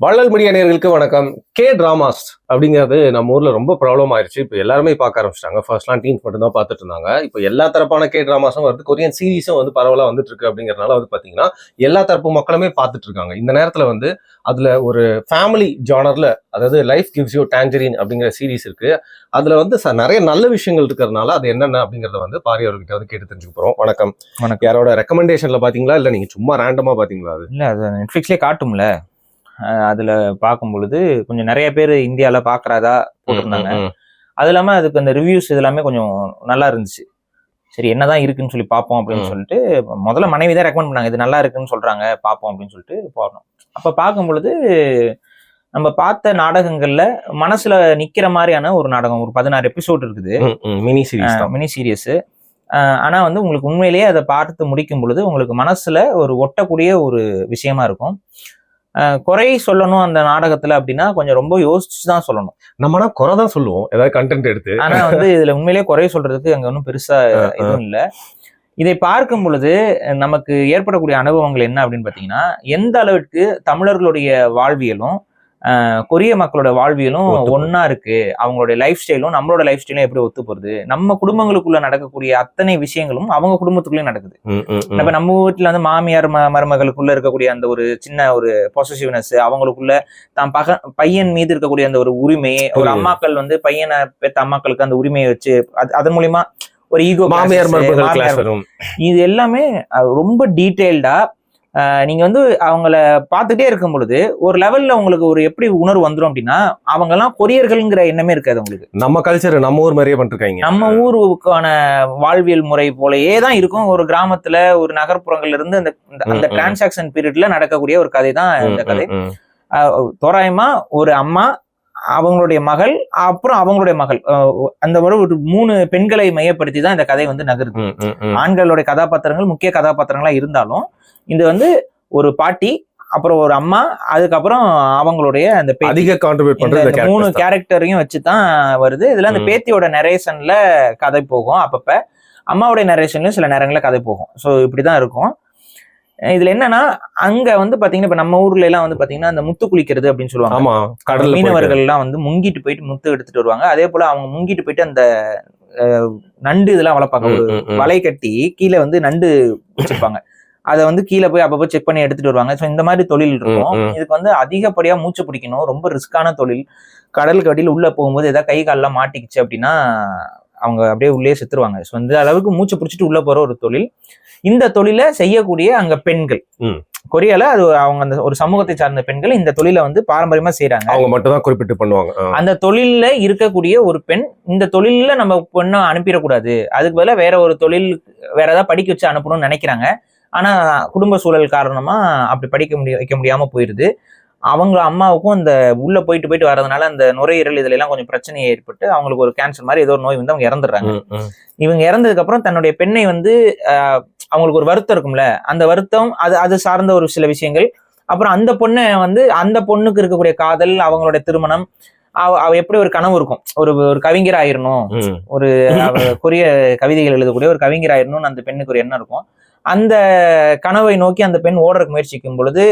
வள்ளல் மீடியா நேயர்களுக்கு வணக்கம். கே டிராமாஸ் அப்படிங்கிறது நம்ம ஊர்ல ரொம்ப ப்ராப்ளம் ஆயிருச்சு. இப்போ எல்லாருமே பார்க்க ஆரம்பிச்சிட்டாங்க. ஃபர்ஸ்ட்லாம் டீன்ஸ் மட்டும் தான் பார்த்துட்டு இருந்தாங்க. இப்போ எல்லா தரப்பான கே டிராமாஸும் வருது. கொரியன் சீரீஸும் வந்து பரவலா வந்துட்டு இருக்கு அப்படிங்கறதுனால வந்து பாத்தீங்கன்னா எல்லா தரப்பு மக்களுமே பார்த்துட்டு இருக்காங்க. இந்த நேரத்துல வந்து அதுல ஒரு ஃபேமிலி ஜானர்ல அதாவது லைஃப் கிவ்ஸ் யூ டேஞ்சரின் அப்படிங்கிற சீரீஸ் இருக்கு. அதுல வந்து ச- நிறைய நல்ல விஷயங்கள் இருக்கிறதுனால அது என்னென்ன அப்படிங்கறத வந்து பாரி அவர்கிட்ட வந்து கேட்டு தெரிஞ்சுக்க போறோம். வணக்கம். வணக்கம். யாரோட ரெக்கமெண்டேஷன்ல பாத்தீங்களா? இல்ல நீங்க சும்மா ரேண்டமா பாத்தீங்களா அது? இல்ல அது நெட்ஃபிளிக்ஸ்லேயே காட்டும்ல. அதுல பார்க்கும் பொழுது கொஞ்சம் நிறைய பேர் இந்தியால பாக்குறதா போட்டிருந்தாங்க. அது இல்லாம அதுக்கு அந்த ரிவ்யூஸ் இது எல்லாமே கொஞ்சம் நல்லா இருந்துச்சு. சரி என்னதான் இருக்குன்னு சொல்லி பார்ப்போம் அப்படின்னு. சொல்லிட்டு முதல்ல மனைவி தான் ரெக்கமெண்ட் பண்ணாங்க இது நல்லா இருக்குன்னு சொல்றாங்க பார்ப்போம் அப்படின்னு சொல்லிட்டு போனோம். அப்ப பார்க்கும் பொழுது நம்ம பார்த்த நாடகங்கள்ல மனசுல நிக்கிற மாதிரியான ஒரு நாடகம் ஒரு பதினாறு எபிசோட் இருக்குது. மினி சீரீஸ் மினி சீரியஸ் ஆனா வந்து உங்களுக்கு உண்மையிலேயே அதை பார்த்து முடிக்கும் பொழுது உங்களுக்கு மனசுல ஒரு ஒட்டக்கூடிய ஒரு விஷயமா இருக்கும். குறை சொல்லணும் அந்த நாடகத்துல அப்படின்னா கொஞ்சம் ரொம்ப யோசிச்சு தான் சொல்லணும் நம்மனா குறை தான் சொல்லுவோம். ஏதாவது கண்டென்ட் எடுத்து. ஆனா வந்து இதுல உண்மையிலேயே குறை சொல்றதுக்கு அங்க ஒன்றும் பெருசா எதுவும் இல்லை. இதை பார்க்கும் பொழுது நமக்கு ஏற்படக்கூடிய அனுபவங்கள் என்ன அப்படின்னு பார்த்தீங்கன்னா எந்த அளவுக்கு தமிழர்களுடைய வாழ்வியலும் கொரிய மக்களோட வாழ்வியலும். ஒண்ணா இருக்கு அவங்களுடைய லைஃப் ஸ்டைலும் நம்மளோட லைஃப் ஸ்டைலும் எப்படி ஒத்து போகுது நம்ம குடும்பங்களுக்குள்ள நடக்கக்கூடிய அத்தனை விஷயங்களும் அவங்க குடும்பத்துக்குள்ளேயும் நடக்குது ம், ம், ம். இப்ப நம்ம வீட்டுல வந்து மாமியார் மருமகளுக்குள்ள இருக்கக்கூடிய அந்த ஒரு சின்ன ஒரு பொசசிவ்னஸ் அவங்களுக்குள்ள தான் பக பையன் மீது இருக்கக்கூடிய அந்த ஒரு உரிமை ஒரு. அம்மாக்கள் வந்து பையனை பெத்த அம்மாக்களுக்கு அந்த உரிமையை வச்சு அது அதன் மூலியமா ஒரு ஈகோ மாமியார் இது எல்லாமே ரொம்ப டீட்டெயில்டா நீங்க வந்து அவங்கள பார்த்துட்டே இருக்கும் பொழுது ஒரு லெவல்ல உங்களுக்கு ஒரு எப்படி உணர்வு வந்துரும் அப்படின்னா அவங்க எல்லாம் கொரியர்கள்ங்கிற எண்ணமே இருக்காது உங்களுக்கு. நம்ம கல்ச்சர் நம்ம ஊர் மாதிரியே பண்ணிருக்காங்க. நம்ம ஊருக்கான வாழ்வியல் முறை போலயே தான் இருக்கும். ஒரு கிராமத்துல ஒரு நகர்ப்புறங்கள்ல இருந்து அந்த அந்த-. டிரான்சாக்சன் பீரியட்ல நடக்கக்கூடிய ஒரு கதை தான் இந்த கதை. தோராயமா ஒரு அம்மா அவங்களுடைய மகள் அப்புறம் அவங்களுடைய மகள். அந்த ஒரு மூணு பெண்களை மையப்படுத்தி தான் இந்த கதை வந்து நகருது. ஆண்களுடைய கதாபாத்திரங்கள் முக்கிய கதாபாத்திரங்களா இருந்தாலும் இது வந்து ஒரு பாட்டி அப்புறம் ஒரு அம்மா அதுக்கப்புறம் அவங்களுடைய அந்த. அதிக கான்ட்ரிபியூட் இந்த மூணு கேரக்டரையும் வச்சு தான் வருது. இதுல அந்த. பேத்தியோட நரேஷன்ல கதை போகும். அப்பப்ப அம்மாவுடைய நரேஷன்லயும் சில நேரங்களில் கதை போகும். ஸோ இப்படிதான் இருக்கும். அஹ் இதுல என்னன்னா அங்க வந்து பாத்தீங்கன்னா இப்ப நம்ம ஊர்ல எல்லாம் வந்து பாத்தீங்கன்னா அந்த முத்து குளிக்கிறது அப்படின்னு சொல்லுவாங்க. ஆமா கடல்ல மீனவர்கள் எல்லாம் வந்து முங்கிட்டு போயிட்டு முத்து எடுத்துட்டு வருவாங்க. அதே போல அவங்க முங்கிட்டு போயிட்டு அந்த நண்டு இதெல்லாம் வளர்ப்பாங்க. ஒரு. வலை கட்டி கீழே வந்து நண்டு வச்சிருப்பாங்க. அதை வந்து கீழே போய் அப்பப்போ செக் பண்ணி எடுத்துட்டு வருவாங்க. ஸோ இந்த மாதிரி தொழில் இருக்கும். இதுக்கு வந்து அதிகப்படியா மூச்சு பிடிக்கணும். ரொம்ப ரிஸ்கான தொழில். கடலுக்கு அடியில் உள்ள போகும்போது ஏதாவது கை கால்லாம் மாட்டிக்கிச்சு அப்படின்னா அவங்க அப்படியே உள்ளே செத்துருவாங்க. ஸோ இந்த அளவுக்கு மூச்சு பிடிச்சிட்டு உள்ள போற ஒரு தொழில். இந்த தொழிலை செய்யக்கூடிய அங்க பெண்கள். கொரியால அது அவங்க அந்த ஒரு சமூகத்தை சார்ந்த பெண்கள் இந்த தொழிலை வந்து பாரம்பரியமா செய்றாங்க. அவங்க மட்டும் தான் குறிப்பிட்டு பண்ணுவாங்க. அந்த தொழில்ல இருக்கக்கூடிய ஒரு பெண் இந்த தொழில்ல நம்ம பொண்ணை அனுப்பிடக்கூடாது. அதுக்கு பதிலா வேற ஒரு தொழில் வேற ஏதாவது படிக்க வச்சு அனுப்பணும்னு நினைக்கிறாங்க. ஆனா குடும்ப சூழல் காரணமா அப்படி படிக்க முடிய வைக்க முடியாம போயிருது. அவங்க அம்மாவுக்கும் இந்த உள்ள போயிட்டு போயிட்டு வர்றதுனால அந்த நுரையீரல் இதுல எல்லாம் கொஞ்சம் பிரச்சனை ஏற்பட்டு அவங்களுக்கு ஒரு கேன்சர் மாதிரி ஏதோ ஒரு நோய் வந்து அவங்க இறந்துடுறாங்க. இவங்க இறந்ததுக்கு அப்புறம் தன்னுடைய பெண்ணை வந்து அவங்களுக்கு ஒரு வருத்தம் இருக்கும்ல. அந்த வருத்தம் அது அது சார்ந்த ஒரு சில விஷயங்கள். அப்புறம் அந்த பொண்ணை வந்து அந்த பொண்ணுக்கு இருக்கக்கூடிய காதல் அவங்களுடைய திருமணம் அவ அவ எப்படி ஒரு கனவு இருக்கும்? ஒரு ஒரு கவிஞர் ஆயிரணும். ஒரு கொரிய கவிதைகள் எழுதக்கூடிய ஒரு கவிஞர் ஆயிரணும்னு அந்த பெண்ணுக்கு ஒரு எண்ணம் இருக்கும். அந்த கனவை நோக்கி அந்த பெண் ஓடுறதுக்கு முயற்சிக்கும் பொழுது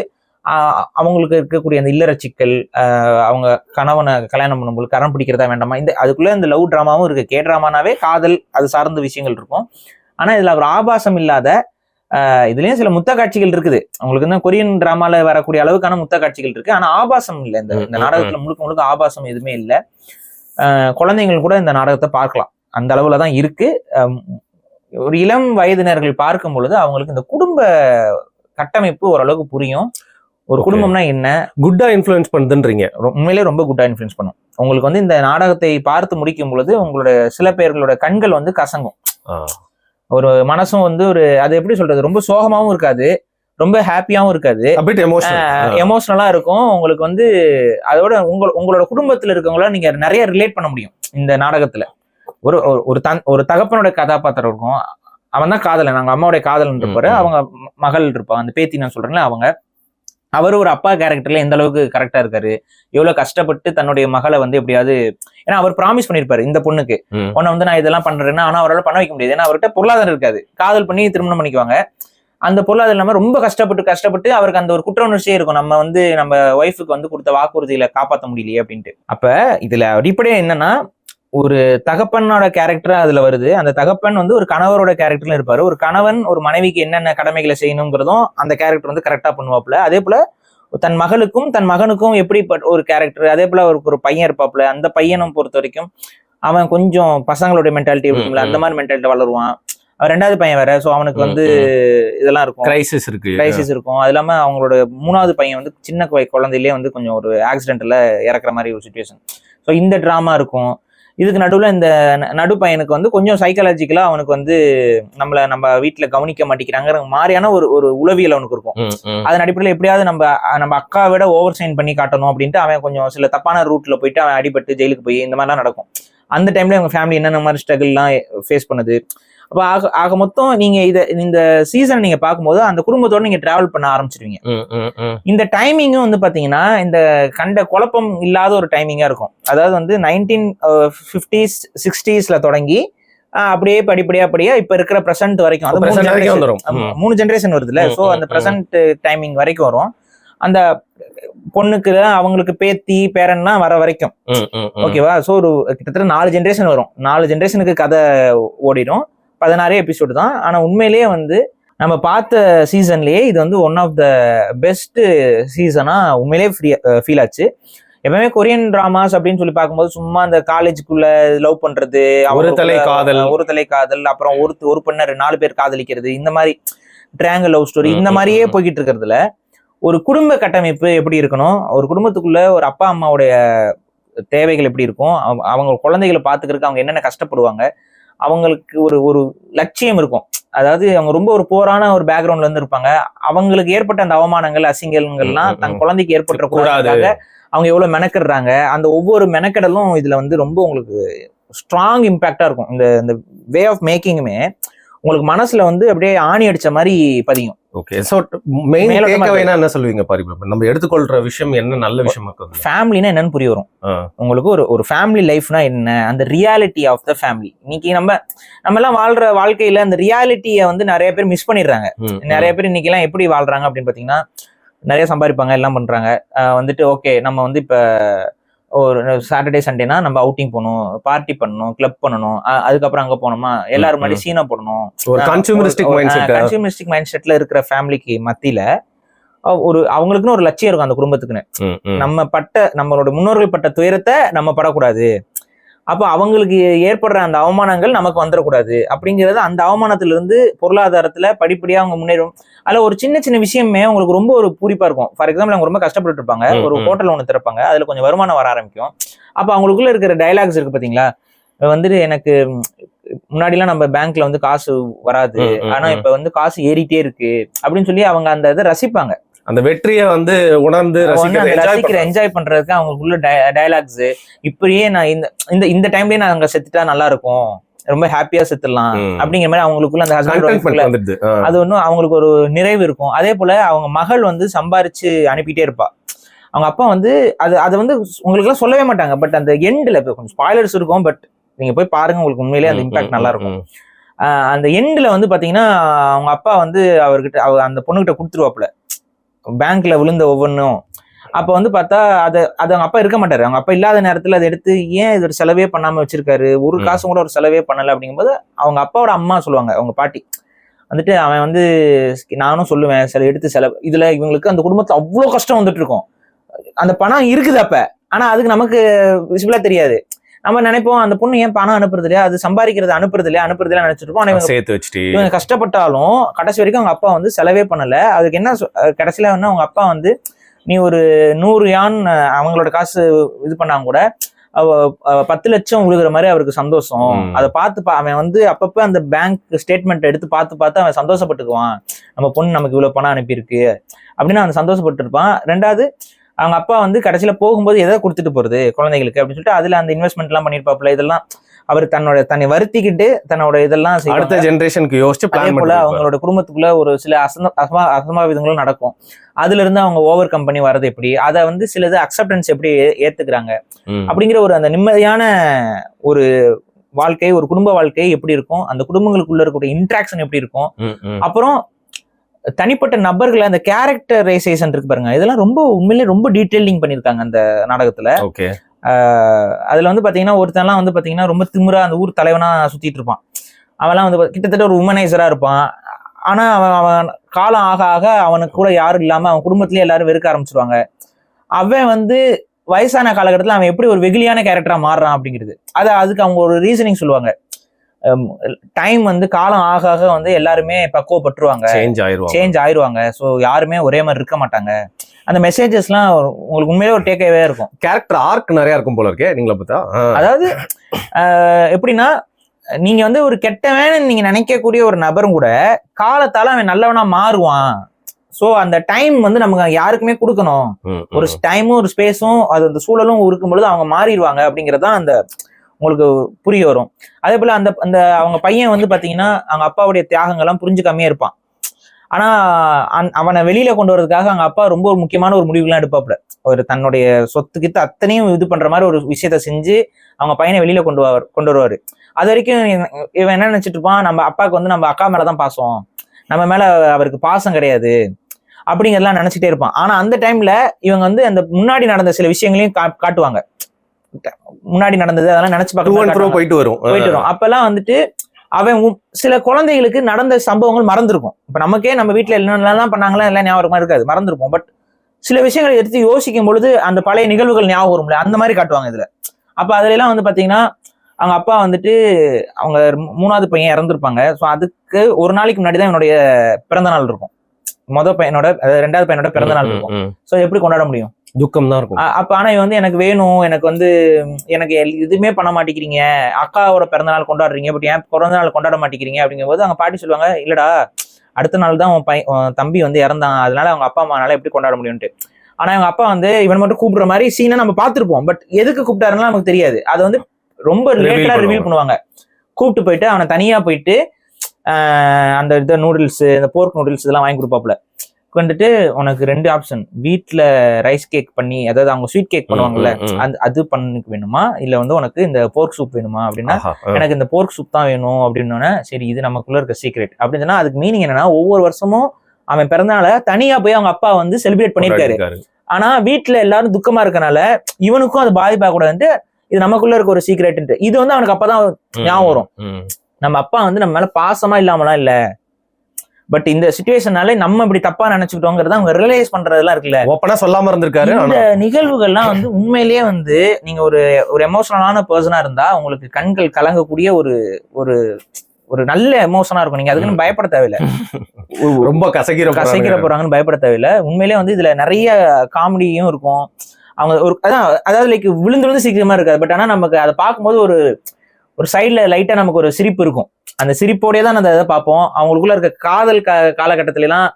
அவங்களுக்கு இருக்கக்கூடிய அந்த இல்லற சிக்கல் ஆஹ், அவங்க கணவனை கல்யாணம் பண்ணும்போது கரம் பிடிக்கிறதா வேண்டாமா? இந்த அதுக்குள்ள இந்த லவ் ட்ராமாவும் இருக்கு. கே ட்ராமானாவே காதல் அது சார்ந்த விஷயங்கள் இருக்கும். ஆனா இதுல ஒரு ஆபாசம் இல்லாத இதுலயும் சில முத்த காட்சிகள் இருக்குது. உங்களுக்கு வந்து கொரியன் டிராமால வரக்கூடிய அளவுக்கான முத்த காட்சிகள் இருக்கு. ஆனா ஆபாசம் இல்லை. இந்த இந்த நாடகத்துல முழுக்க முழுக்க ஆபாசம் எதுவுமே இல்லை. குழந்தைகள் கூட இந்த நாடகத்தை பார்க்கலாம். அந்த அளவுல தான் இருக்கு. ஆஹ், ஒரு இளம் வயதினர்கள் பார்க்கும் பொழுது அவங்களுக்கு இந்த குடும்ப கட்டமைப்பு ஓரளவுக்கு புரியும். ஒரு. குடும்பம்னா என்ன? குட்டா இன்ஃபுளுன்ஸ் பண்ணுதுன்றீங்க. உண்மையிலே ரொம்ப குட்டா இன்ஃபுளுன்ஸ் பண்ணும். உங்களுக்கு வந்து இந்த நாடகத்தை பார்த்து முடிக்கும் பொழுது உங்களோட சில பேர்களோட கண்கள் வந்து கசங்கும். ஒரு மனசும் வந்து ஒரு அது எப்படி சொல்றது? ரொம்ப சோகமாவும் இருக்காது. ரொம்ப ஹாப்பியாவும் இருக்காது. எமோஷனலா இருக்கும். உங்களுக்கு வந்து அதோட உங்க உங்களோட குடும்பத்துல இருக்கவங்கள நீங்க நிறைய ரிலேட் பண்ண முடியும் இந்த நாடகத்துல. ஒரு ஒரு- தன் ஒரு தகப்பனோட கதாபாத்திரம் இருக்கும். அவன் தான் காதலன். நாங்க அம்மாவுடைய காதலன் இருப்பாரு. அவங்க மகள் இருப்பாங்க. அந்த பேத்தி நான் சொல்றேன்ல அவங்க. அவர் ஒரு அப்பா கேரக்டர்ல எந்த அளவுக்கு கரெக்டா இருக்காரு எவ்வளவு கஷ்டப்பட்டு தன்னுடைய மகளை வந்து எப்படியாவது ஏன்னா அவர் ப்ராமிஸ் பண்ணிருப்பாரு இந்த பொண்ணுக்கு. உன்னை வந்து நான் இதெல்லாம் பண்றேன்னா ஆனா அவரால் பண்ண வைக்க முடியாது. ஏன்னா அவர்கிட்ட பொருளாதாரம் இருக்காது. காதல் பண்ணி திருமணம் பண்ணிக்குவாங்க. அந்த பொருளாதாரம் இல்லாம ரொம்ப கஷ்டப்பட்டு கஷ்டப்பட்டு அவருக்கு அந்த ஒரு குற்ற உணர்ச்சியே இருக்கும். நம்ம வந்து நம்ம ஒய்ஃபுக்கு வந்து கொடுத்த வாக்குறுதியில காப்பாற்ற முடியலையே அப்படின்ட்டு. அப்ப இதுல அடிப்படையா என்னன்னா ஒரு தகப்பனோட கேரக்டர் அதுல வருது. அந்த தகப்பன் வந்து ஒரு கணவரோட கேரக்டர்ல இருப்பாரு. ஒரு கணவன் ஒரு மனைவிக்கு என்னென்ன கடமைகளை செய்யணுங்கிறதும் அந்த கேரக்டர் வந்து கரெக்டா பண்ணுவாப்புல. அதே போல தன் மகளுக்கும் தன் மகனுக்கும் எப்படி ஒரு கேரக்டர் அதே போல அவருக்கு ஒரு பையன் இருப்பாப்புல. அந்த பையனும் பொறுத்த வரைக்கும் அவன் கொஞ்சம் பசங்களுடைய மென்டாலிட்டி இருக்கும்ல அந்த மாதிரி மென்டாலிட்டி வளருவான். அவன் ரெண்டாவது பையன் வேற. சோ அவனுக்கு வந்து இதெல்லாம் இருக்கும். கிரைசிஸ் இருக்கு. கிரைசிஸ் இருக்கும். அது இல்லாம அவங்களோட மூணாவது பையன் வந்து சின்ன குழ- குழந்தையிலே வந்து கொஞ்சம் ஒரு ஆக்சிடென்ட்ல இறக்குற மாதிரி ஒரு சுச்சுவேஷன் ஸோ இந்த ட்ராமா இருக்கும். இதுக்கு நடுவில் இந்த நடு பையனுக்கு வந்து கொஞ்சம் சைக்காலஜிக்கலா அவனுக்கு வந்து நம்மள நம்ம வீட்டில் கவனிக்க மாட்டேங்கிறாங்கிற மாதிரியான ஒரு ஒரு உளவியல் அவனுக்கு இருக்கும். அதன் அடிப்படையில் எப்படியாவது நம்ம நம்ம அக்கா விட ஓவர் சைன் பண்ணி காட்டணும் அப்படின்ட்டு அவன் கொஞ்சம் சில தப்பான ரூட்ல போயிட்டு அவன் அடிபட்டு ஜெயிலுக்கு போய் இந்த மாதிரிலாம் நடக்கும். அந்த டைம்ல அவங்க ஃபேமிலி என்னென்ன மாதிரி ஸ்ட்ரகிள்லாம் ஃபேஸ் பண்ணுது? அப்போ ஆக ஆக மொத்தம் நீங்க இதை இந்த சீசன் நீங்க பார்க்கும்போது அந்த குடும்பத்தோட நீங்க டிராவல் பண்ண ஆரம்பிச்சிருவீங்க. இந்த டைமிங்கும் வந்து பாத்தீங்கன்னா இந்த கண்ட குழப்பம் இல்லாத ஒரு டைமிங்கா இருக்கும். அதாவது வந்து நைன்டீன் ஃபிஃப்டிஸ் சிக்ஸ்டீஸ்ல தொடங்கி அப்படியே படிப்படியா அப்படியே இப்ப இருக்கிற பிரசன்ட் வரைக்கும். அது மூணு ம். மூணு ஜென்ரேஷன் வருதுல்ல. ம், அந்த. பிரசன்ட் டைமிங் வரைக்கும் வரும். அந்த பொண்ணுக்கு அவங்களுக்கு பேத்தி பேரன்லாம் வர வரைக்கும். ஓகேவா? ஸோ ஒரு கிட்டத்தட்ட நாலு ஜென்ரேஷன் வரும். நாலு ஜென்ரேஷனுக்கு கதை ஓடிடும். பதினாறே எபிசோடு தான். ஆனால் உண்மையிலேயே வந்து நம்ம பார்த்த சீசன்லயே இது வந்து ஒன் ஆஃப் த பெஸ்ட் சீசனா உண்மையிலேயே ஃப்ரீ ஃபீல் ஆச்சு. எப்பவுமே கொரியன் டிராமாஸ் அப்படின்னு சொல்லி பார்க்கும்போது சும்மா அந்த காலேஜுக்குள்ள லவ் பண்றது அவங்களுக்குள்ள தலை காதல். ஒரு தலை காதல் அப்புறம் ஒரு ஒரு பெண்ணை நாலு பேர் காதலிக்கிறது இந்த மாதிரி ட்ரையாங்கல் லவ் ஸ்டோரி இந்த மாதிரியே. போய்கிட்டு இருக்கிறதுல ஒரு குடும்ப கட்டமைப்பு எப்படி இருக்கணும்? ஒரு குடும்பத்துக்குள்ள ஒரு அப்பா அம்மாவுடைய தேவைகள் எப்படி இருக்கும்? அவங்க குழந்தைகளை பார்த்துக்கிறதுக்கு அவங்க என்னென்ன கஷ்டப்படுவாங்க? அவங்களுக்கு ஒரு ஒரு லட்சியம் இருக்கும். அதாவது அவங்க ரொம்ப ஒரு போரான ஒரு பேக்ரவுண்ட்ல இருந்து இருப்பாங்க. அவங்களுக்கு ஏற்பட்ட அந்த அவமானங்கள் அசிங்கங்கள்லாம் தன். குழந்தைக்கு ஏற்பட்ட கூடாது. கூடாது அவங்க எவ்வளவு மெனக்கிடுறாங்க. அந்த ஒவ்வொரு மெனக்கெடலும் இதுல வந்து ரொம்ப உங்களுக்கு ஸ்ட்ராங் இம்பாக்டா இருக்கும். இந்த இந்த வே ஆஃப் மேக்கிங்குமே உங்களுக்கு மனசுல வந்து அப்படியே ஆணி அடிச்ச மாதிரி பதியும். ஓகே சோ மெயின் டேக்அவேனா என்ன சொல்லுவீங்க? பாரிபு நம்ம எடுத்துக்கொள்ற விஷயம் என்ன நல்ல விஷயமா ஃபேமிலினா என்னன்னு புரிய வரும். உங்களுக்கு ஒரு ஒரு ஃபேமிலி லைஃப்னா என்ன? அந்த ரியாலிட்டி ஆஃப் த ஃபேமிலி இன்னைக்கு நம்ம நம்ம எல்லாம் வாழ்ற வாழ்க்கையில அந்த ரியாலிட்டியை வந்து நிறைய பேர் மிஸ் பண்ணிடுறாங்க. நிறைய பேர் இன்னைக்கு எல்லாம் எப்படி வாழ்றாங்க அப்படின்னு பாத்தீங்கன்னா நிறைய சம்பாதிப்பாங்க எல்லாம் பண்றாங்க. வந்துட்டு ஓகே நம்ம வந்து இப்ப ஒரு சாட்டர்டே சண்டேனா நம்ம அவுட்டிங் போகணும் பார்ட்டி பண்ணணும் கிளப் பண்ணணும் அதுக்கப்புறம் அங்க போனோமா எல்லாரும் முன்னாடி சீனா போடணும். ஒரு கன்சூமரிஸ்டிக் கன்சியூமரிஸ்டிக் மைண்ட் செட்ல இருக்கிற ஃபேமிலிக்கு மத்தியில ஒரு அவங்களுக்குன்னு ஒரு லட்சியம் இருக்கும் அந்த குடும்பத்துக்குன்னு. நம்ம பட்ட நம்மளோட முன்னோர்கள் பட்ட துயரத்தை நம்ம படக்கூடாது. அப்போ அவங்களுக்கு ஏற்படுற அந்த அவமானங்கள் நமக்கு வந்துடக்கூடாது. அப்படிங்கிறது அந்த அவமானத்திலிருந்து பொருளாதாரத்துல படிப்படியா அவங்க முன்னேறும். அதுல ஒரு சின்ன சின்ன விஷயமே உங்களுக்கு ரொம்ப ஒரு பூரிப்பா இருக்கும். ஃபார் எக்ஸாம்பிள் அவங்க ரொம்ப கஷ்டப்பட்டு இருப்பாங்க. ஒரு. ஹோட்டல் ஒன்று திறப்பாங்க. அதுல கொஞ்சம் வருமானம் வர ஆரம்பிக்கும். அப்போ அவங்களுக்குள்ள இருக்கிற டயலாக்ஸ் இருக்கு பாத்தீங்களா? வந்துட்டு எனக்கு முன்னாடிலாம் நம்ம பேங்க்ல வந்து காசு வராது. ஆனா. இப்ப வந்து காசு ஏறிட்டே இருக்கு. அப்படின்னு சொல்லி அவங்க அந்த இதை ரசிப்பாங்க. அந்த வெற்றியை வந்து உணர்ந்து ரசிக்கிற என்ஜாய் பண்றதுக்கு அவங்களுக்குள்ள டயலாக்ஸ் இப்படியே நான் இந்த இந்த இந்த டைம்லயே நான் அங்க செத்துட்டா நல்லா இருக்கும் ரொம்ப ஹாப்பியா செத்துடலாம். அப்படிங்கிற மாதிரி அவங்களுக்குள்ள அந்த ஹஸ்பண்ட். அது ஒன்றும் அவங்களுக்கு ஒரு நிறைவு இருக்கும். அதே போல அவங்க மகள் வந்து சம்பாரிச்சு அனுப்பிட்டே இருப்பா. அவங்க அப்பா வந்து அது அதை வந்து உங்களுக்கு எல்லாம் சொல்லவே மாட்டாங்க. பட் அந்த எண்ட்ல கொஞ்சம் ஸ்பாய்லர்ஸ் இருக்கும். பட் நீங்க போய் பாருங்க உங்களுக்கு உண்மையிலேயே அந்த இம்பாக்ட் நல்லா இருக்கும். அந்த எண்ட்ல வந்து பாத்தீங்கன்னா அவங்க அப்பா வந்து அவர்கிட்ட அவ அந்த பொண்ணுகிட்ட கொடுத்துருவாப்புல. பேங்க்ல விழுந்த ஒவ்வொன்றும் அப்ப வந்து பார்த்தா அது அது அவங்க அப்பா இருக்க மாட்டாரு. அவங்க அப்பா இல்லாத நேரத்துல அதை எடுத்து ஏன் இது ஒரு செலவே பண்ணாம வச்சிருக்காரு? ஒரு. காசும் கூட ஒரு செலவே பண்ணல அப்படிங்கும்போது அவங்க அப்பாவோட அம்மா சொல்லுவாங்க அவங்க பாட்டி. வந்துட்டு அவன் வந்து நானும் சொல்லுவேன் சில எடுத்து செலவு இதுல இவங்களுக்கு அந்த குடும்பத்துல அவ்வளோ கஷ்டம் வந்துட்டு இருக்கும். அந்த பணம் இருக்குது அப்ப. ஆனா அதுக்கு நமக்கு விசிபிளா தெரியாது. நம்ம நினைப்போம் அந்த பொண்ணு ஏன் பணம் அனுப்புறது இல்லையா அது சம்பாதிக்கிறது அனுப்புறது இல்லையா அனுப்புறது இல்லையா நினைச்சிட்டு இருப்போம் ஆனா இவங்க சேர்த்து வச்சுட்டு இவங்க கஷ்டப்பட்டாலும் கடைசி வரைக்கும் அவங்க அப்பா வந்து செலவே பண்ணல. அதுக்கு என்ன கடைசியில வந்து அவங்க அப்பா வந்து நீ ஒரு நூறு யான் அவங்களோட காசு இது பண்ணாங்க கூட பத்து லட்சம் விழுகிற மாதிரி அவருக்கு சந்தோஷம். அதை பார்த்து பா- அவன் வந்து அப்பப்ப அந்த பேங்க் ஸ்டேட்மெண்ட் எடுத்து பார்த்து பார்த்து அவன் சந்தோஷப்பட்டுக்குவான். நம்ம பொண்ணு நமக்கு இவ்வளவு பணம் அனுப்பியிருக்கு. அப்படின்னு அவன் சந்தோஷப்பட்டு இருப்பான் ரெண்டாவது அவங்க அப்பா வந்து கடைசியில போகும்போது எதை கொடுத்துட்டு போறது குழந்தைகளுக்கு அப்படின்னு சொல்லிட்டு அதுல அந்த இன்வெஸ்ட்மெண்ட் எல்லாம் பண்ணிருப்பாப்ல இதெல்லாம் அவர் தன்னோட தன்னை வருத்திக்கிட்டு தன்னோட இதெல்லாம். அடுத்த ஜெனரேஷனுக்கு யோசிச்சு அதே போல அவங்களோட குடும்பத்துக்குள்ள ஒரு சில அசந்த அசமா அசம்பாவிதங்களும் நடக்கும். அதுல இருந்து அவங்க ஓவர் கம்பெனி வர்றது எப்படி? அதை வந்து சிலது அக்செப்டன்ஸ் எப்படி ஏத்துக்கிறாங்க? அப்படிங்கிற ஒரு அந்த நிம்மதியான ஒரு வாழ்க்கை ஒரு குடும்ப வாழ்க்கை எப்படி இருக்கும்? அந்த குடும்பங்களுக்குள்ள இருக்கக்கூடிய இன்ட்ராக்ஷன் எப்படி இருக்கும்? அப்புறம் தனிப்பட்ட நபர்களை அந்த கேரக்டரைசேஷன் இருக்கு பாருங்க. இதெல்லாம் ரொம்ப உண்மையிலேயே ரொம்ப டீட்டெயிலிங் பண்ணியிருக்காங்க அந்த நாடகத்துல. ஓகே. அதுல வந்து பாத்தீங்கன்னா ஒருத்தன்லாம் வந்து பாத்தீங்கன்னா ரொம்ப திமிரா அந்த ஊர் தலைவனா சுத்திட்டு இருப்பான். அவன்லாம் வந்து கிட்டத்தட்ட ஒரு உமனைசரா இருப்பான். ஆனா அவன் அவன் காலம் ஆக ஆக அவனுக்கு கூட யாரும் இல்லாம அவன் குடும்பத்திலேயே எல்லாரும் வெறுக்க ஆரம்பிச்சிருவாங்க. அவன் வந்து வயசான காலகட்டத்தில் அவன் எப்படி ஒரு வெகுளியான கேரக்டரா மாறுறான் அப்படிங்கிறது. அது அதுக்கு அவங்க ஒரு ரீசனிங் சொல்லுவாங்க. டைம் வந்து காலம் ஆக ஆக வந்து எல்லாருமே பக்குவப்பட்டுருவாங்க. சேஞ்ச் ஆயிருவாங்க. சேஞ்ச் ஆயிருவாங்க. ஸோ யாருமே ஒரே மாதிரி இருக்க மாட்டாங்க. அந்த மெசேஜஸ்லாம் உங்களுக்கு உண்மையிலே ஒரு டேக்அவே இருக்கும். கேரக்டர் ஆர்க் நிறைய இருக்கும் போல இருக்கே நீங்கள பார்த்தா. அதாவது எப்படின்னா நீங்க வந்து ஒரு கெட்டவன் நீங்க நினைக்கக்கூடிய ஒரு நபரும் கூட காலத்தால அவன் நல்லவனா மாறுவான். ஸோ அந்த டைம் வந்து நமக்கு யாருக்குமே கொடுக்கணும். ஒரு. டைமும் ஒரு ஸ்பேஸும் அது அந்த சூழலும் இருக்கும் பொழுது அவங்க மாறிடுவாங்க அப்படிங்கிறது தான் அந்த உங்களுக்கு புரிய வரும். அதே போல அந்த அந்த அவங்க பையன் வந்து பாத்தீங்கன்னா அவங்க அப்பாவுடைய தியாகங்கள்லாம் புரிஞ்சுக்காமே இருப்பான். ஆனா அந்- அவனை வெளியில கொண்டு வரதுக்காக அவங்க அப்பா ரொம்ப ஒரு முக்கியமான ஒரு முடிவுலாம் எடுப்பாப்புல. ஒரு தன்னுடைய சொத்துக்கிட்ட அத்தனையும் இது பண்ற மாதிரி ஒரு விஷயத்த செஞ்சு அவங்க பையனை வெளியில கொண்டு வர கொண்டு வருவாரு. அது வரைக்கும் இவன் என்ன நினைச்சிட்டு இருப்பான்? நம்ம அப்பாவுக்கு வந்து நம்ம அக்கா மேலதான் பாசம். நம்ம மேல அவருக்கு பாசம் கிடையாது. அப்படிங்கிறதெல்லாம் நினைச்சிட்டே இருப்பான். ஆனா அந்த டைம்ல இவங்க வந்து அந்த முன்னாடி நடந்த சில விஷயங்களையும் கா- காட்டுவாங்க. முன்னாடி நடந்தது அதெல்லாம் நினைச்சு பார்க்க போயிட்டு வரும். போயிட்டு வரும். அப்பெல்லாம் வந்துட்டு அவன் சில குழந்தைகளுக்கு நடந்த சம்பவங்கள் மறந்துருக்கும். இப்ப நமக்கே நம்ம வீட்டுல என்னென்னலாம் பண்ணாங்களா எல்லாம் ஞாபகமா இருக்காது. மறந்துருக்கும் பட் சில விஷயங்களை எடுத்து யோசிக்கும் பொழுது அந்த பழைய நிகழ்வுகள் ஞாபகம் வரும்ல அந்த மாதிரி காட்டுவாங்க இதுல. அப்ப அதுல எல்லாம் வந்து பாத்தீங்கன்னா அவங்க அப்பா வந்துட்டு அவங்க மூணாவது பையன் இறந்துருப்பாங்க. ஸோ அதுக்கு ஒரு நாளைக்கு முன்னாடி தான் என்னுடைய பிறந்த நாள் இருக்கும். மொதல் பையனோட ரெண்டாவது பையனோட பிறந்த நாள் இருக்கும். ஸோ எப்படி கொண்டாட முடியும்? துக்கம் தான் இருக்கும் அப்ப ஆனா இவன் வந்து எனக்கு வேணும் எனக்கு வந்து எனக்கு எதுவுமே பண்ண மாட்டேங்கிறீங்க. அக்காவோட பிறந்த நாள் கொண்டாடுறீங்க பட் ஏன் பிறந்த நாள் கொண்டாட மாட்டேங்கிறீங்க அப்படிங்கும்போது அவங்க பாட்டி சொல்லுவாங்க இல்லடா அடுத்த நாள் தான் உன் உன் தம்பி வந்து இறந்தான் அதனால அவங்க அப்பா அம்மானால எப்படி கொண்டாட முடியும்ட்டு ஆனா அவங்க அப்பா வந்து இவன் மட்டும் கூப்பிடுற மாதிரி சீனை நம்ம பார்த்திருப்போம் பட் எதுக்கு கூப்பிட்டாருன்னா நமக்கு தெரியாது. அது வந்து ரொம்ப லேட்டரா ரிவீல் பண்ணுவாங்க. கூப்பிட்டு போயிட்டு அவனை தனியா போயிட்டு அந்த இது நூடுல்ஸ் இந்த போர்க் நூடுல்ஸ் இதெல்லாம் வாங்கி கொடுப்பாப்புல. கொண்டுட்டு உனக்கு ரெண்டு ஆப்ஷன் வீட்ல ரைஸ் கேக் பண்ணி அதாவது அவங்க ஸ்வீட் கேக் பண்ணுவாங்கல்ல. அந்த அது பண்ணுக்கு வேணுமா இல்ல வந்து உனக்கு இந்த போர்க் சூப் வேணுமா அப்படின்னா. எனக்கு இந்த போர்க் சூப் தான் வேணும் அப்படின்னோடனே சரி இது நமக்குள்ள இருக்க சீக்ரெட் அப்படின்னு சொன்னா அதுக்கு மீனிங் என்னன்னா ஒவ்வொரு வருஷமும் அவன் பிறந்தநாள தனியா போய் அவங்க அப்பா வந்து செலிப்ரேட் பண்ணிருக்காரு இருக்காரு. ஆனா வீட்ல எல்லாரும் துக்கமா இருக்கனால இவனுக்கும் அது பாதிப்பா கூடாதுன்ட்டு இது நமக்குள்ள இருக்க ஒரு சீக்ரெட் இது வந்து அவனுக்கு அப்பதான் ஞாபகம் வரும். நம்ம அப்பா வந்து நம்ம மேல பாசமா இல்லாமலாம் இல்ல பட் இந்த சுச்சுவேஷனால நம்ம இப்படி தப்பா நினைச்சுக்கிட்டோங்கிறத அவங்க ரியலைஸ் பண்றதெல்லாம் இருக்குல்ல. ஓப்பனா சொல்லாம இருந்திருக்காரு இந்த நிகழ்வுகள்லாம் வந்து உண்மையிலேயே வந்து நீங்க ஒரு ஒரு எமோஷனலான பர்சனா இருந்தா உங்களுக்கு கண்கள் கலங்கக்கூடிய ஒரு ஒரு ஒரு நல்ல எமோஷனா இருக்கும். நீங்க அதுக்குன்னு பயப்பட தேவையில்ல. ரொம்ப கசகிற கசைக்கிற போறாங்கன்னு பயப்பட தேவையில்ல. உண்மையிலேயே வந்து இதுல நிறைய காமெடியும் இருக்கும். அவங்க ஒரு அதான் அதாவது லைக் விழுந்து விழுந்து சீக்கிரமா இருக்காது. பட் ஆனா நமக்கு அதை பார்க்கும்போது ஒரு ஒரு சைட்ல லைட்டா நமக்கு ஒரு சிரிப்பு இருக்கும். அந்த சிரிப்போடயே தான் அந்த இதை பார்ப்போம். அவங்களுக்குள்ள இருக்க காதல் கா காலகட்டத்துல எல்லாம்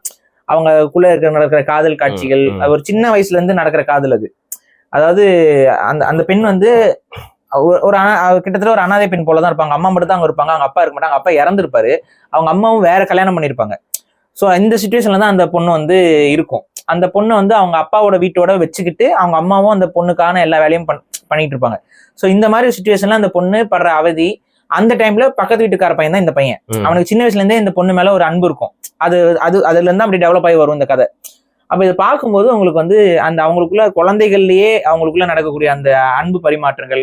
அவங்களுக்குள்ள இருக்கிற நடக்கிற காதல் காட்சிகள் ஒரு சின்ன வயசுல இருந்து நடக்கிற காதல் அது. அதாவது அந்த அந்த பெண் வந்து ஒரு கிட்டத்தட்ட ஒரு அனாதை பெண் போல தான் இருப்பாங்க. அம்மா மட்டும் தான் அங்க இருப்பாங்க. அவங்க அப்பா இருக்க மாட்டாங்க. அப்பா இறந்துருப்பாரு. அவங்க அம்மாவும் வேற கல்யாணம் பண்ணியிருப்பாங்க ஸோ இந்த சுச்சுவேஷன்ல தான் அந்த பொண்ணு வந்து இருக்கும். அந்த பொண்ணு வந்து அவங்க அப்பாவோட வீட்டோட வச்சுக்கிட்டு அவங்க அம்மாவும் அந்த பொண்ணுக்கான எல்லா வேலையும் பண் பண்ணிட்டு இருப்பாங்க ஸோ இந்த மாதிரி சுச்சுவேஷன்ல அந்த பொண்ணு படுற அவதி அந்த டைம்ல பக்கத்து வீட்டுக்கார பையன் தான் இந்த பையன். அவனுக்கு சின்ன வயசுல இருந்தே இந்த பொண்ணு மேல ஒரு அன்பு இருக்கும். அது அது அதுல இருந்து அப்படி டெவலப் ஆகி வரும் இந்த கதை. அப்ப இதை பார்க்கும்போது உங்களுக்கு வந்து அந்த அவங்களுக்குள்ள குழந்தைகள்லயே அவங்களுக்குள்ள நடக்கக்கூடிய அந்த அன்பு பரிமாற்றங்கள்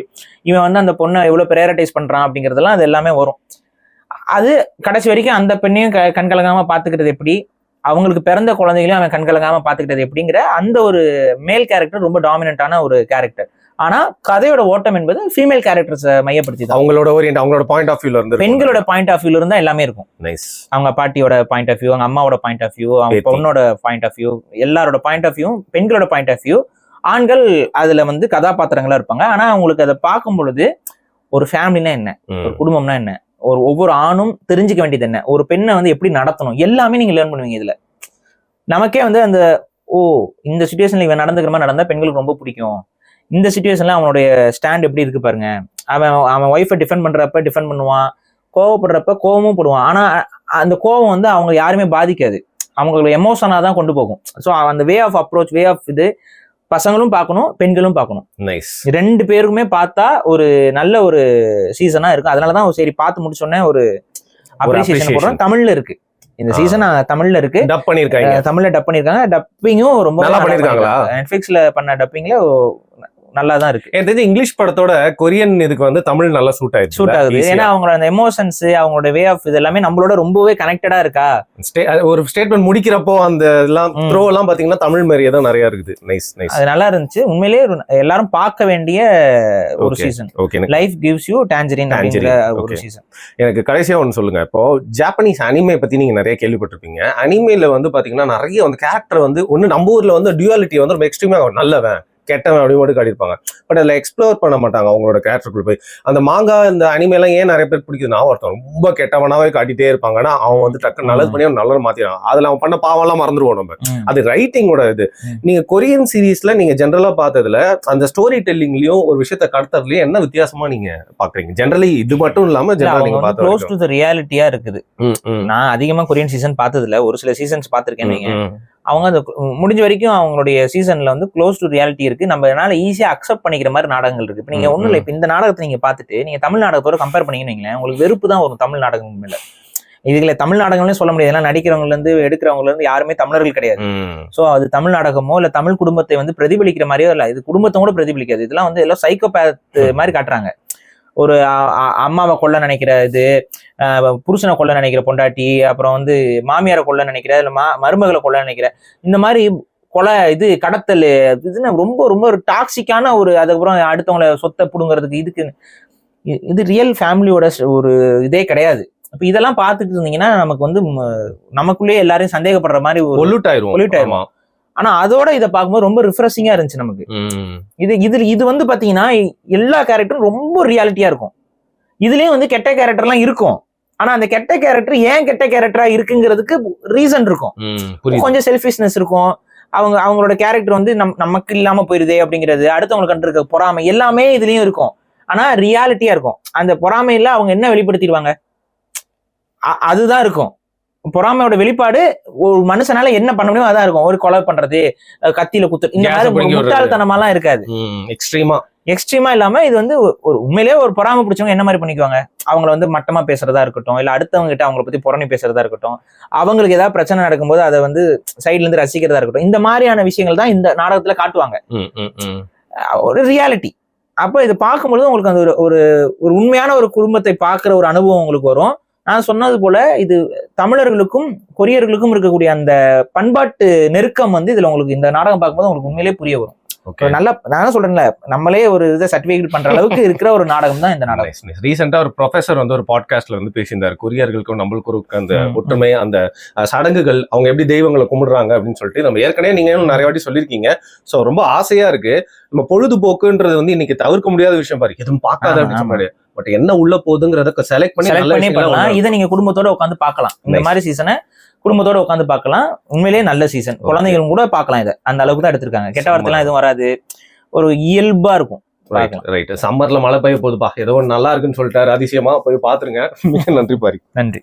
இவன் வந்து அந்த பொண்ணை எவ்வளவு ப்ரையாரிட்டைஸ் பண்றான் அப்படிங்கறதெல்லாம் அது எல்லாமே வரும். அது கடைசி வரைக்கும் அந்த பெண்ணையும் கண்கலங்காம பாத்துக்கிறது எப்படி? அவங்களுக்கு பிறந்த குழந்தைகளையும் அவன் கண்கலங்காம பாத்துக்கிட்டது எப்படிங்கிற அந்த ஒரு மேல் கேரக்டர் ரொம்ப டாமினண்டான ஒரு கேரக்டர் ஆனா கதையோட ஓட்டம் என்பது ஃபீமேல் கேரக்டர்ஸ் மையப்படுத்தி அவங்களோட ஓரியன்ட் அவங்களோட பாயிண்ட் ஆஃப் வியூல இருந்து பெண்களோட பாயிண்ட் ஆஃப் வியூல இருந்தா எல்லாமே இருக்கும். நைஸ் அவங்க பாட்டியோட பாயிண்ட் ஆஃப் வியூ அவங்க அம்மாவோட பாயிண்ட் ஆஃப் வியூ அவங்க. பொண்ணோட பாயிண்ட் ஆஃப் வியூ எல்லாரோட பாயிண்ட் ஆஃப் வியூ பெண்களோட பாயிண்ட் ஆஃப் வியூ ஆண்கள் அதுல வந்து கதாபாத்திரங்களா இருப்பாங்க. ஆனா அவங்களுக்கு அதை பார்க்கும் பொழுது ஒரு ஃபேமிலினா என்ன? ஒரு குடும்பம்னா என்ன? ஒரு ஒவ்வொரு ஆணும் தெரிஞ்சுக்க வேண்டியது என்ன? ஒரு பெண்ணை வந்து எப்படி நடத்தணும்? எல்லாமே நீங்க லேர்ன் பண்ணுவீங்க இதுல. நமக்கே வந்து அந்த ஓ இந்த சுச்சுவேஷன்ல இவன் நடந்துக்கிற மாதிரி நடந்தா பெண்களுக்கு ரொம்ப பிடிக்கும். இந்த சுச்சுவேஷன்ல அவனுடைய ஸ்டாண்ட் எப்படி இருக்கு பாருங்க. அவன் அவன் ஒய்ஃபை டிஃபெண்ட் பண்றப்ப டிஃபெண்ட் பண்ணுவான். கோவப்படுறப்ப கோவமும் போடுவான். ஆனா அந்த கோவம் வந்து அவங்க யாருமே பாதிக்காது. அவங்களோட எமோஷனாக தான் கொண்டு போகும். ஸோ அந்த way of approach way of இது பசங்களும் பார்க்கணும் பெண்களும் பார்க்கணும். நைஸ் ரெண்டு பேருக்குமே பார்த்தா ஒரு நல்ல ஒரு சீசனா இருக்கு. அதனால தான் சரி பார்த்து முடிச்சோடனே ஒரு அப்ரிசியேஷன். போடுறோம். தமிழ்ல இருக்கு. இந்த. சீசன் தமிழ்ல இருக்கு. டப் பண்ணிருக்காங்க தமிழ்ல டப் பண்ணிருக்காங்க டப்பிங்கும் ரொம்ப நல்லா பண்ணிருக்காங்களா? நெட்ஃபிளிக்ஸ்ல பண்ண டப்பிங்ல நல்லா தான் இருக்கு. எனக்கு தெரிஞ்சு இங்கிலீஷ் படத்தோட கொரியன் இதுக்கு வந்து தமிழ் நல்லா சூட் ஆயிடுச்சு சூட் ஆகுது. ஏன்னா அவங்களோட அந்த எமோஷன்ஸ் அவங்களோட வே ஆஃப் இது எல்லாமே நம்மளோட ரொம்பவே கனெக்டடா இருக்கா? ஒரு ஸ்டேட்மெண்ட் முடிக்கிறப்போ அந்த எல்லாம். த்ரோ எல்லாம் பாத்தீங்கன்னா தமிழ் மாதிரியே தான் நிறைய இருக்குது. நைஸ் நைஸ் அது நல்லா இருந்துச்சு. உண்மையிலேயே எல்லாரும் பார்க்க வேண்டிய ஒரு. Season okay life gives you tangerine அப்படிங்கிற ஒரு. சீசன் எனக்கு கடைசியா ஒன்று சொல்லுங்க. இப்போ ஜாப்பனீஸ் அனிமே பத்தி நீங்க நிறைய கேள்விப்பட்டிருப்பீங்க. அனிமேல வந்து பாத்தீங்கன்னா நிறைய வந்து கேரக்டர் வந்து ஒண்ணு நம்ம ஊர்ல வந்து டியூவாலிட்டி வந்து ரொம்ப எக்ஸ்ட்ரீமா நல்லவன். கெட்டவன் அப்படி மட்டும் காட்டியிருப்பாங்க. பட் அதில் எக்ஸ்ப்ளோர் பண்ண மாட்டாங்க அவங்களோட கேரக்டருக்குள்ள போய். அந்த மாங்கா இந்த அனிமேலாம் ஏன் நிறைய பேர் பிடிக்குதுன்னா ஒருத்தன் ரொம்ப கெட்டவனாவே காட்டிட்டே இருப்பாங்கன்னா அவன் வந்து டக்கு நல்லது பண்ணி அவன் நல்லது மாத்திடுறான் அதுல அவன் பண்ண பாவம்லாம் மறந்துடுவோம் நம்ம. அது ரைட்டிங்கோட இது. ம். நீங்க கொரியன் சீரீஸ்ல நீங்க ஜென்ரலா பார்த்ததுல அந்த ஸ்டோரி டெல்லிங்லயும் ஒரு விஷயத்த கடத்துறதுலயும் என்ன வித்தியாசமா நீங்க பாக்குறீங்க? ஜென்ரலி இது மட்டும் இல்லாம ஜென்ரலா க்ளோஸ். டு த ரியாலிட்டியா இருக்குது. நான் அதிகமா கொரியன் சீசன் பார்த்ததுல ஒரு சில சீசன்ஸ் பார்த்திருக்கேன். அவங்க அந்த முடிஞ்ச வரைக்கும் அவங்களுடைய சீசன்ல வந்து க்ளோஸ் டு ரியாலிட்டி இருக்கு. நம்ம என்னால ஈஸியா அக்செப்ட் பண்ணிக்கிற மாதிரி நாடகங்கள் இருக்கு. இப்ப நீங்க ம், ஒண்ணும் இல்லை இப்ப இந்த நாடகத்தை நீங்க பார்த்துட்டு நீங்க தமிழ் நாடகத்தோட கம்பேர் பண்ணீங்கன்னு உங்களுக்கு வெறுப்பு தான் வரும் தமிழ் நாடகம் மேல. இதுல தமிழ் நாடகம்னே சொல்ல முடியாது. ஏன்னா நடிக்கிறவங்கல இருந்து எடுக்கிறவங்கல இருந்து யாருமே தமிழர்கள் கிடையாது. சோ அது தமிழ் நாடகமோ இல்ல தமிழ் குடும்பத்தை வந்து பிரதிபலிக்கிற மாதிரியோ இல்ல இது குடும்பத்தை கூட பிரதிபலிக்காது. இதெல்லாம் வந்து எல்லாம் சைக்கோபேத் மாதிரி காட்டுறாங்க. ஒரு அம்மாவை கொல்ல நினைக்கிற இது புருஷனை கொல்ல நினைக்கிற பொண்டாட்டி அப்புறம் வந்து மாமியாரை கொல்ல நினைக்கிற இல்ல மா மருமகளை கொல்ல நினைக்கிற இந்த மாதிரி கொலை இது கடத்தல் இதுன்னு ரொம்ப ரொம்ப ஒரு டாக்ஸிக்கான ஒரு அதுக்கப்புறம் அடுத்தவங்கள சொத்தை புடுங்கிறதுக்கு இதுக்கு இது ரியல் ஃபேமிலியோட ஒரு இதே கிடையாது அப்ப இதெல்லாம் பார்த்துட்டு இருந்தீங்கன்னா நமக்கு வந்து நமக்குள்ளேயே எல்லாரையும் சந்தேகப்படுற மாதிரி ஆயிருவோம் pollute ஆயிருவோம். ஆமா. ஆனா அதோட இதை பார்க்கும்போது ரொம்ப ரிஃப்ரெஷிங்கா இருந்துச்சு நமக்கு. இது இது இது வந்து பாத்தீங்கன்னா எல்லா கேரக்டரும் ரொம்ப ரியாலிட்டியா இருக்கும். இதுலயும் வந்து கெட்ட கேரக்டர்லாம் இருக்கும். ஆனா அந்த கெட்ட கேரக்டர் ஏன் கெட்ட கேரக்டரா இருக்குங்கிறதுக்கு ரீசன் இருக்கும். கொஞ்சம் செல்ஃபிஷ்னஸ் இருக்கும். அவங்க அவங்களோட கேரக்டர் வந்து நம் நமக்கு இல்லாம போயிருதே அப்படிங்கிறது அடுத்தவங்களுக்கு கண்டு இருக்க பொறாமை எல்லாமே இதுலயும் இருக்கும். ஆனா ரியாலிட்டியா இருக்கும். அந்த பொறாமையில அவங்க என்ன வெளிப்படுத்திடுவாங்க? அதுதான் இருக்கும். பொறாமையோட வெளிப்பாடு ஒரு மனுஷனால என்ன பண்ண முடியும் அதான் இருக்கும். ஒரு கொலை பண்றது கத்தியில குத்து இந்த மாதிரி. முட்டாள்தனமாலாம் இருக்காது. எக்ஸ்ட்ரீமா எக்ஸ்ட்ரீமா இல்லாம இது வந்து ஒரு உண்மையிலேயே ஒரு பொறாம பிடிச்சவங்க என்ன மாதிரி பண்ணிக்குவாங்க? அவங்கள வந்து மட்டமா பேசுறதா இருக்கட்டும் இல்ல அடுத்தவங்க கிட்ட அவங்கள பத்தி புறணி பேசுறதா இருக்கட்டும் அவங்களுக்கு ஏதாவது பிரச்சனை நடக்கும்போது அதை வந்து சைடுல இருந்து ரசிக்கிறதா இருக்கட்டும் இந்த மாதிரியான விஷயங்கள் தான் இந்த நாடகத்துல காட்டுவாங்க. ஒரு ரியாலிட்டி அப்போ இது பார்க்கும்பொழுது உங்களுக்கு அந்த ஒரு ஒரு ஒரு உண்மையான ஒரு குடும்பத்தை பார்க்குற ஒரு அனுபவம் உங்களுக்கு வரும். நான் சொன்னது போல இது தமிழர்களுக்கும் கொரியர்களுக்கும் இருக்கக்கூடிய அந்த பண்பாட்டு நெருக்கம் வந்து இதுல உங்களுக்கு இந்த நாடகம் பார்க்கும்போது உங்களுக்கு உண்மையிலே புரிய வரும். நல்ல நான் சொல்றேன்ல நம்மளே ஒரு இதை சர்டிபிகேட் பண்ற அளவுக்கு இருக்கிற ஒரு நாடகம் தான் இந்த நாடகம். ரீசெண்டா ஒரு ப்ரொஃபசர் வந்து ஒரு பாட்காஸ்ட்ல வந்து பேசியிருந்தாரு. கொரியர்களுக்கும் நம்மளுக்கும் இருக்க அந்த. ஒற்றுமை அந்த சடங்குகள் அவங்க எப்படி தெய்வங்களை கும்பிடுறாங்க அப்படின்னு சொல்லிட்டு நம்ம ஏற்கனவே நீங்க நிறைய வாட்டி சொல்லியிருக்கீங்க. சோ ரொம்ப ஆசையா இருக்கு. நம்ம பொழுதுபோக்குன்றது வந்து இன்னைக்கு தவிர்க்க முடியாத விஷயம் பாரு. எதுவும் பார்க்காத அப்படின்னு. சொன்னாரு. பட் என்ன உள்ள போகுதுங்கிறத செலக்ட் பண்ணி செலக்ட் பண்ணி பண்ணலாம். இதை நீங்க குடும்பத்தோட உட்காந்து பார்க்கலாம். இந்த. மாதிரி சீசனை குடும்பத்தோட உட்காந்து பார்க்கலாம். உண்மையிலேயே நல்ல சீசன். குழந்தைகளும் கூட பார்க்கலாம் இதை. அந்த அளவுக்கு தான் எடுத்திருக்காங்க. கெட்ட வார்த்தைலாம் எதுவும் வராது. ஒரு இயல்பா இருக்கும். ரைட் சம்மர்ல மழை பெய்ய போகுதுப்பா. ஏதோ நல்லா இருக்குன்னு சொல்லிட்டாரு. அதிசயமா போய் பாத்துருங்க மிக நன்றி பாரி. நன்றி.